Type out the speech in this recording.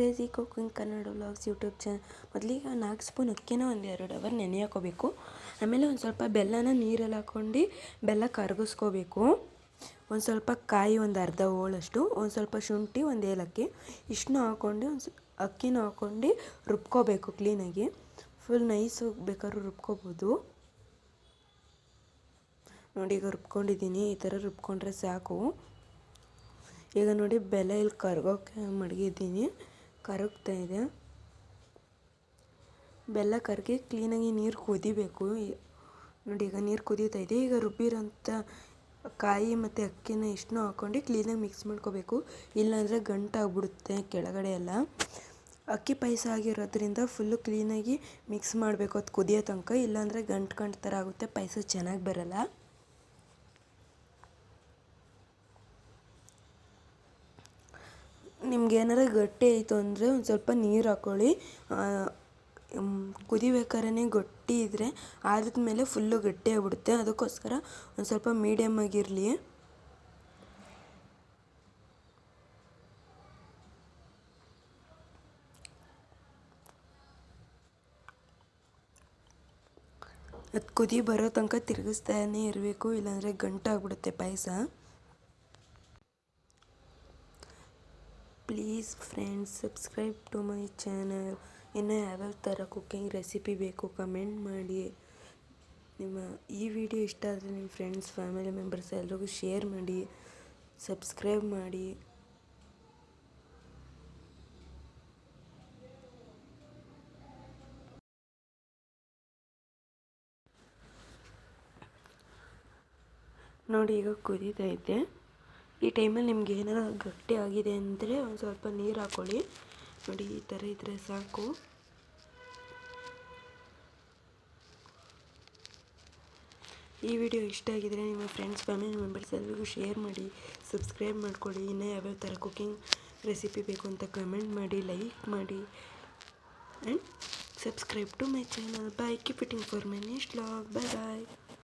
Crazy cooking Kannada vlogs YouTube channel ಮೊದಲಿಗೆ ನಾಲ್ಕು spoon ಅಕ್ಕಿನ ಒಂದು ಎರಡು ಅವರ್ ನೆನೆ ಹಾಕೋಬೇಕು. ಆಮೇಲೆ ಒಂದು ಸ್ವಲ್ಪ ಬೆಲ್ಲನ ನೀರಲ್ಲಿ ಹಾಕ್ಕೊಂಡು ಬೆಲ್ಲ ಕರಗಿಸ್ಕೋಬೇಕು. ಒಂದು ಸ್ವಲ್ಪ ಕಾಯಿ ಒಂದು ಅರ್ಧ ಹೋಳಷ್ಟು, ಒಂದು ಸ್ವಲ್ಪ ಶುಂಠಿ ಒಂದು ಏಲಕ್ಕಿ ಇಷ್ಟನ್ನ ಹಾಕ್ಕೊಂಡು ಒಂದು ಅಕ್ಕಿನ ಹಾಕ್ಕೊಂಡು ರುಬ್ಕೋಬೇಕು ಕ್ಲೀನಾಗಿ ಫುಲ್ ನೈಸ್ ಬೇಕಾದ್ರೂ ರುಬ್ಕೋಬೋದು. ನೋಡಿ ಈಗ ರುಬ್ಕೊಂಡಿದ್ದೀನಿ, ಈ ಥರ ರುಬ್ಕೊಂಡ್ರೆ ಸಾಕು. ಈಗ ನೋಡಿ ಬೆಲ್ಲ ಇಲ್ಲಿ ಕರ್ಗೋಕೆ ಮಡಗಿದ್ದೀನಿ. ಕರಗ್ತಾ ಇದೆ. ಬೆಲ್ಲ ಕರಗಿ ಕ್ಲೀನಾಗಿ ನೀರು ಕುದಿಬೇಕು. ನೋಡಿ ಈಗ ನೀರು ಕುದೀತಾ ಇದೆ. ಈಗ ರುಬ್ಬಿರೋಂಥ ಕಾಯಿ ಮತ್ತು ಅಕ್ಕಿನ ಇಷ್ಟನ್ನೂ ಹಾಕ್ಕೊಂಡು ಕ್ಲೀನಾಗಿ ಮಿಕ್ಸ್ ಮಾಡ್ಕೋಬೇಕು. ಇಲ್ಲಾಂದರೆ ಗಂಟಾಗ್ಬಿಡುತ್ತೆ ಕೆಳಗಡೆ ಎಲ್ಲ. ಅಕ್ಕಿ ಪಾಯಸ ಆಗಿರೋದ್ರಿಂದ ಫುಲ್ಲು ಕ್ಲೀನಾಗಿ ಮಿಕ್ಸ್ ಮಾಡಬೇಕು. ಅದು ಕುದಿಯೋ ತನಕ. ಇಲ್ಲಾಂದರೆ ಗಂಟು ಗಂಟು ಥರ ಆಗುತ್ತೆ. ಪಾಯಸ ಚೆನ್ನಾಗಿ ಬರಲ್ಲ. ನಿಮ್ಗೆ ಏನಾರ ಗಟ್ಟಿ ಆಯಿತು ಅಂದರೆ ಒಂದು ಸ್ವಲ್ಪ ನೀರು ಹಾಕ್ಕೊಳ್ಳಿ ಕುದಿಬೇಕಾರೇ ಗಟ್ಟಿ ಇದ್ದರೆ ಆರಿದ ಮೇಲೆ ಫುಲ್ಲು ಗಟ್ಟಿ ಆಗಿಬಿಡುತ್ತೆ. ಅದಕ್ಕೋಸ್ಕರ ಒಂದು ಸ್ವಲ್ಪ ಮೀಡಿಯಮ್ ಆಗಿರಲಿ. ಅದು ಕುದಿ ಬರೋ ತನಕ ತಿರುಗಿಸ್ತಾನೆ ಇರಬೇಕು, ಇಲ್ಲಾಂದರೆ ಗಂಟಾಗ್ಬಿಡುತ್ತೆ payasa. Please friends subscribe to my channel ಇನ್ನು ಯಾವ್ಯಾವ ಥರ ಕುಕ್ಕಿಂಗ್ ರೆಸಿಪಿ ಬೇಕು ಕಮೆಂಟ್ ಮಾಡಿ. ನಿಮ್ಮ ಈ ವಿಡಿಯೋ ಇಷ್ಟ ಆದರೆ ನಿಮ್ಮ ಫ್ರೆಂಡ್ಸ್ ಫ್ಯಾಮಿಲಿ ಮೆಂಬರ್ಸ್ ಎಲ್ರಿಗೂ ಶೇರ್ ಮಾಡಿ ಸಬ್ಸ್ಕ್ರೈಬ್ ಮಾಡಿ. ನೋಡಿ ಈಗ ಕುದೀತೈತೆ ಈ ಟೈಮಲ್ಲಿ ನಿಮ್ಗೆ ಏನಾರ ಗಟ್ಟಿ ಆಗಿದೆ ಅಂದರೆ ಒಂದು ಸ್ವಲ್ಪ ನೀರು ಹಾಕ್ಕೊಳ್ಳಿ ನೋಡಿ, ಈ ಥರ ಇದ್ದರೆ ಸಾಕು. ಈ ವಿಡಿಯೋ ಇಷ್ಟ ಆಗಿದರೆ ನಿಮ್ಮ ಫ್ರೆಂಡ್ಸ್ ಫ್ಯಾಮಿಲಿ ಮೆಂಬರ್ಸ್ ಎಲ್ಲರಿಗೂ ಶೇರ್ ಮಾಡಿ ಸಬ್ಸ್ಕ್ರೈಬ್ ಮಾಡ್ಕೊಳ್ಳಿ ಇನ್ನೂ ಯಾವ್ಯಾವ ಥರ ಕುಕ್ಕಿಂಗ್ ರೆಸಿಪಿ ಬೇಕು ಅಂತ ಕಮೆಂಟ್ ಮಾಡಿ ಲೈಕ್ ಮಾಡಿ. And subscribe to my channel bye keep eating for my next vlog bye bye